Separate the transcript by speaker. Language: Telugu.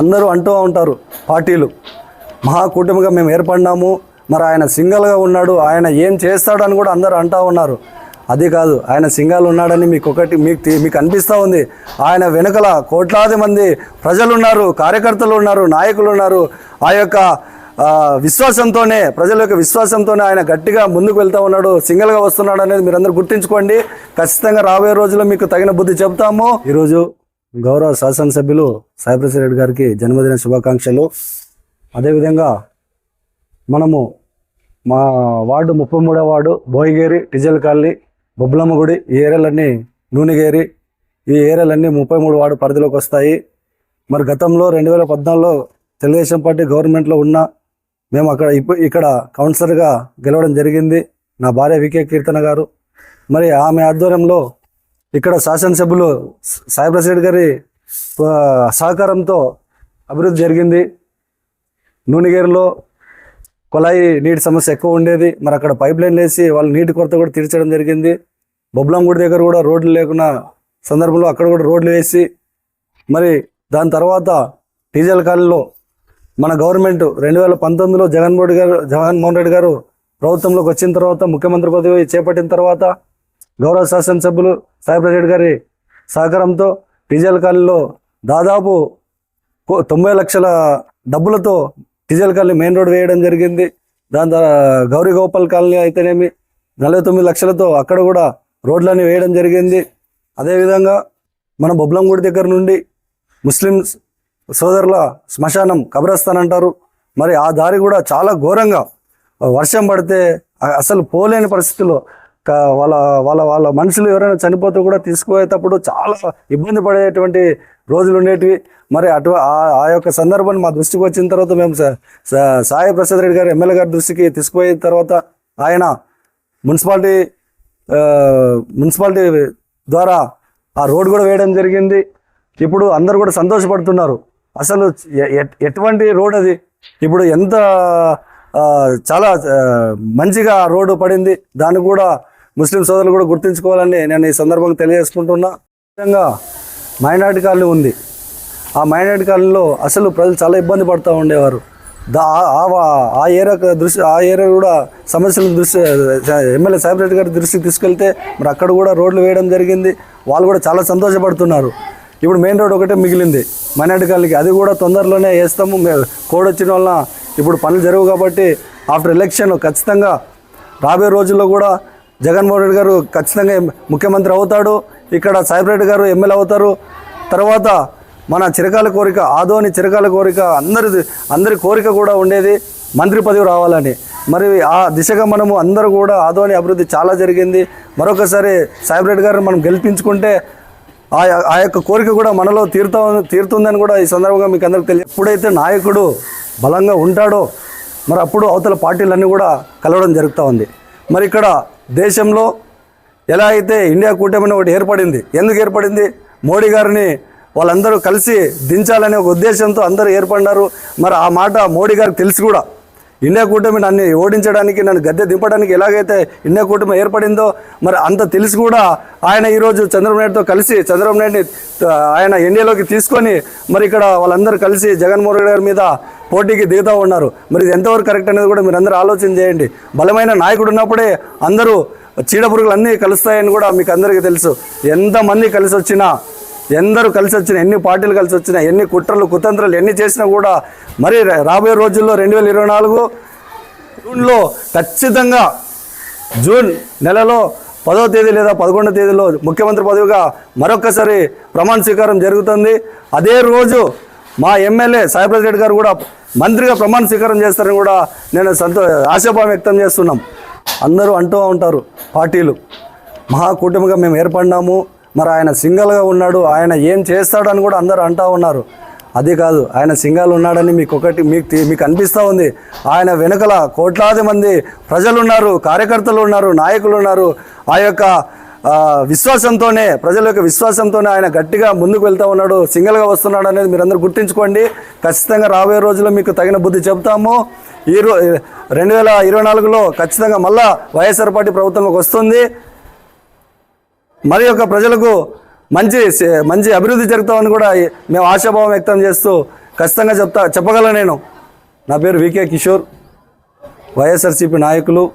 Speaker 1: అందరూ అంటూ ఉంటారు పార్టీలు. మహాకూటమిగా మేము ఏర్పడినాము. మరి ఆయన సింగల్గా ఉన్నాడు. ఆయన ఏం చేస్తాడని కూడా అందరూ అంటూ ఉన్నారు. అది కాదు ఆయన సింగల్ ఉన్నాడని మీకు ఒకటి మీకు మీకు అనిపిస్తూ ఉంది. ఆయన వెనుకల కోట్లాది మంది ప్రజలు ఉన్నారు కార్యకర్తలు ఉన్నారు నాయకులు ఉన్నారు. ఆ యొక్క విశ్వాసంతోనే ప్రజల యొక్క విశ్వాసంతోనే ఆయన గట్టిగా ముందుకు వెళ్తూ ఉన్నాడు. సింగిల్గా వస్తున్నాడు అనేది మీరందరూ గుర్తించుకోండి. గుర్తుంచుకోండి ఖచ్చితంగా రాబోయే రోజుల్లో మీకు తగిన బుద్ధి చెప్తాము ఈరోజు గౌరవ శాసనసభ్యులు సాయిప్రసాద్ రెడ్డి గారికి జన్మదిన శుభాకాంక్షలు. అదేవిధంగా మనము మా వార్డు ముప్పై మూడో వార్డు బోయిగేరి టిజల్ కాలనీ బొబ్బలమ్మ గుడి ఈ ఏరియాలన్నీ నూనెగేరి ఈ ఏరియాలన్నీ ముప్పై మూడు వార్డు పరిధిలోకి వస్తాయి. మరి గతంలో రెండు వేల పద్నాలుగులో తెలుగుదేశం పార్టీ గవర్నమెంట్లో ఉన్న మేము అక్కడ ఇప్పుడు ఇక్కడ కౌన్సిలర్గా గెలవడం జరిగింది. నా భార్య వికే కీర్తన గారు. మరి ఆమె ఆధ్వర్యంలో ఇక్కడ శాసనసభ్యులు సాయి ప్రసాద్ గారి సహకారంతో అభివృద్ధి జరిగింది. నూనెగేరులో కొలాయి నీటి సమస్య ఎక్కువ ఉండేది. మరి అక్కడ పైప్ లైన్ వేసి వాళ్ళు నీటి కొరత కూడా తీర్చడం జరిగింది. బొబ్బలం గుడి దగ్గర కూడా రోడ్లు లేకున్నా సందర్భంలో అక్కడ కూడా రోడ్లు వేసి మరి దాని తర్వాత డీజల్ కాలంలో మన గవర్నమెంట్ రెండు వేల పంతొమ్మిదిలో జగన్మోహన్ రెడ్డి గారు జగన్మోహన్ రెడ్డి గారు ప్రభుత్వంలోకి వచ్చిన తర్వాత ముఖ్యమంత్రి పదవి చేపట్టిన తర్వాత గౌరవ శాసనసభ్యులు సాయి ప్రసాద్ గారి సహకారంతో డీజల్ కాలనీలో దాదాపు కో- తొంభై లక్షల డబ్బులతో డీజల్ కాలనీ మెయిన్ రోడ్ వేయడం జరిగింది. దాని ద్వారా గౌరీ గోపాల్ కాలనీ అయితేనేమి నలభై తొమ్మిది లక్షలతో అక్కడ కూడా రోడ్లన్నీ వేయడం జరిగింది. అదేవిధంగా మన బొబ్లంగూడి దగ్గర నుండి ముస్లిం సోదరుల శ్మశానం కబ్రస్థాన్ అంటారు. మరి ఆ దారి కూడా చాలా ఘోరంగా వర్షం పడితే అసలు పోలేని పరిస్థితుల్లో వాళ్ళ వాళ్ళ వాళ్ళ మనుషులు ఎవరైనా చనిపోతే కూడా తీసుకుపోయేటప్పుడు చాలా ఇబ్బంది పడేటువంటి రోజులు ఉండేటివి. మరి అటు ఆ- ఆ యొక్క సందర్భాన్ని మా దృష్టికి వచ్చిన తర్వాత మేము స- సాయి ప్రసాద్ రెడ్డి గారు ఎమ్మెల్యే గారి దృష్టికి తీసుకుపోయిన తర్వాత ఆయన మున్సిపాలిటీ మున్సిపాలిటీ ద్వారా ఆ రోడ్ కూడా వేయడం జరిగింది. ఇప్పుడు అందరు కూడా సంతోషపడుతున్నారు. అసలు ఎ- ఎట్- ఎటువంటి రోడ్ అది? ఇప్పుడు ఎంత చాలా మంచిగా రోడ్డు పడింది. దాన్ని కూడా ముస్లిం సోదరులు కూడా గుర్తుంచుకోవాలని నేను ఈ సందర్భంగా తెలియజేసుకుంటున్నా. విధంగా మైనార్టీ కాలనీ ఉంది. ఆ మైనార్టీ కాలనీలో అసలు ప్రజలు చాలా ఇబ్బంది పడుతూ ఉండేవారు. దా ఆ- ఏరియా దృష్టి ఆ ఏరియా కూడా సమస్యల దృష్టి ఎమ్మెల్యే సాహెబ్ రెడ్డి గారి దృష్టికి తీసుకెళ్తే మరి అక్కడ కూడా రోడ్లు వేయడం జరిగింది. వాళ్ళు కూడా చాలా సంతోషపడుతున్నారు. ఇప్పుడు మెయిన్ రోడ్ ఒకటే మిగిలింది. మైనార్టీ కాలనీకి అది కూడా తొందరలోనే వేస్తాము. కోడ్ వచ్చిన వలన ఇప్పుడు పనులు జరుగు కాబట్టి ఆఫ్టర్ ఎలక్షన్ ఖచ్చితంగా రాబోయే రోజుల్లో కూడా జగన్మోహన్ రెడ్డి గారు ఖచ్చితంగా ముఖ్యమంత్రి అవుతాడు. ఇక్కడ సాయిబ్ రెడ్డి గారు ఎమ్మెల్యే అవుతారు. తర్వాత మన చిరకాల కోరిక ఆదోని చిరకాల కోరిక అందరి అందరి కోరిక కూడా ఉండేది. మంత్రి పదవి రావాలని. మరి ఆ దిశగా మనము అందరూ కూడా ఆదోని అభివృద్ధి చాలా జరిగింది. మరొకసారి సాయిబ్రెడ్డి గారిని మనం గెలిపించుకుంటే ఆ ఆ యొక్క కోరిక కూడా మనలో తీరుతా తీరుతుందని కూడా ఈ సందర్భంగా మీకు అందరికి తెలియదు ఎప్పుడైతే నాయకుడు బలంగా ఉంటాడో మరి అప్పుడు అవతల పార్టీలన్నీ కూడా కలవడం జరుగుతూ ఉంది. మరి ఇక్కడ దేశంలో ఎలా అయితే ఇండియా కూటమి ఒకటి ఏర్పడింది ఎందుకు ఏర్పడింది? మోడీ గారిని వాళ్ళందరూ కలిసి దించాలనే ఒక ఉద్దేశంతో అందరూ ఏర్పడినారు. మరి ఆ మాట మోడీ గారికి తెలిసి కూడా. ఇండియా కూటమి నన్ను ఓడించడానికి నన్ను గద్దె దింపడానికి ఎలాగైతే ఇండియా కూటమి ఏర్పడిందో మరి అంత తెలిసి కూడా ఆయన ఈరోజు చంద్రబాబు నాయుడుతో కలిసి చంద్రబాబు నాయుడిని ఆయన ఎన్డీఏలోకి తీసుకొని మరి ఇక్కడ వాళ్ళందరూ కలిసి జగన్మోహన్ రెడ్డి గారి మీద పోటీకి దిగుతూ ఉన్నారు. మరి ఇది ఎంతవరకు కరెక్ట్ అనేది కూడా మీరు అందరూ ఆలోచన చేయండి. బలమైన నాయకుడు ఉన్నప్పుడే అందరూ చీడపురుగులు అన్నీ కలుస్తాయని కూడా మీకు అందరికీ తెలుసు. ఎంతమంది కలిసి వచ్చినా ఎందరూ కలిసి వచ్చినా ఎన్ని పార్టీలు కలిసి వచ్చినా ఎన్ని కుట్రలు కుతంత్రాలు ఎన్ని చేసినా కూడా మరి రా- రాబోయే రోజుల్లో రెండు వేల ఇరవై నాలుగు జూన్లో ఖచ్చితంగా జూన్ నెలలో పదో తేదీ లేదా పదకొండో తేదీలో ముఖ్యమంత్రి పదవిగా మరొక్కసారి ప్రమాణ స్వీకారం జరుగుతుంది. అదే రోజు మా ఎమ్మెల్యే సాయిప్రసాద్ రెడ్డి గారు కూడా మంత్రిగా ప్రమాణ స్వీకారం చేస్తారని కూడా నేను సంతో ఆశాభావం వ్యక్తం చేస్తున్నాం. అందరూ అంటూ ఉంటారు పార్టీలు. మహాకూటమిగా మేము ఏర్పడినాము. మరి ఆయన సింగల్గా ఉన్నాడు ఆయన ఏం చేస్తాడని కూడా అందరు అంటూ ఉన్నారు. అది కాదు ఆయన సింగల్ ఉన్నాడని మీకు ఒకటి మీకు మీకు అనిపిస్తూ ఉంది. ఆయన వెనుకల కోట్లాది మంది ప్రజలు ఉన్నారు కార్యకర్తలు ఉన్నారు నాయకులు ఉన్నారు. ఆ యొక్క విశ్వాసంతోనే ప్రజల యొక్క విశ్వాసంతోనే ఆయన గట్టిగా ముందుకు వెళ్తూ ఉన్నాడు సింగిల్గా వస్తున్నాడు అనేది మీరు అందరూ గుర్తుంచుకోండి. ఖచ్చితంగా రాబోయే రోజుల్లో మీకు తగిన బుద్ధి చెప్తాము ఈ రో రెండు వేల ఇరవై నాలుగులో ఖచ్చితంగా మళ్ళా వైఎస్ఆర్ పార్టీ ప్రభుత్వంలోకి వస్తుంది. మరి యొక్క ప్రజలకు మంచి మంచి అభివృద్ధి జరుగుతామని కూడా మేము ఆశాభావం వ్యక్తం చేస్తూ ఖచ్చితంగా చెప్తా చెప్పగలను నేను. నా పేరు వికే కిషోర్. వైఎస్ఆర్సీపీ నాయకులు.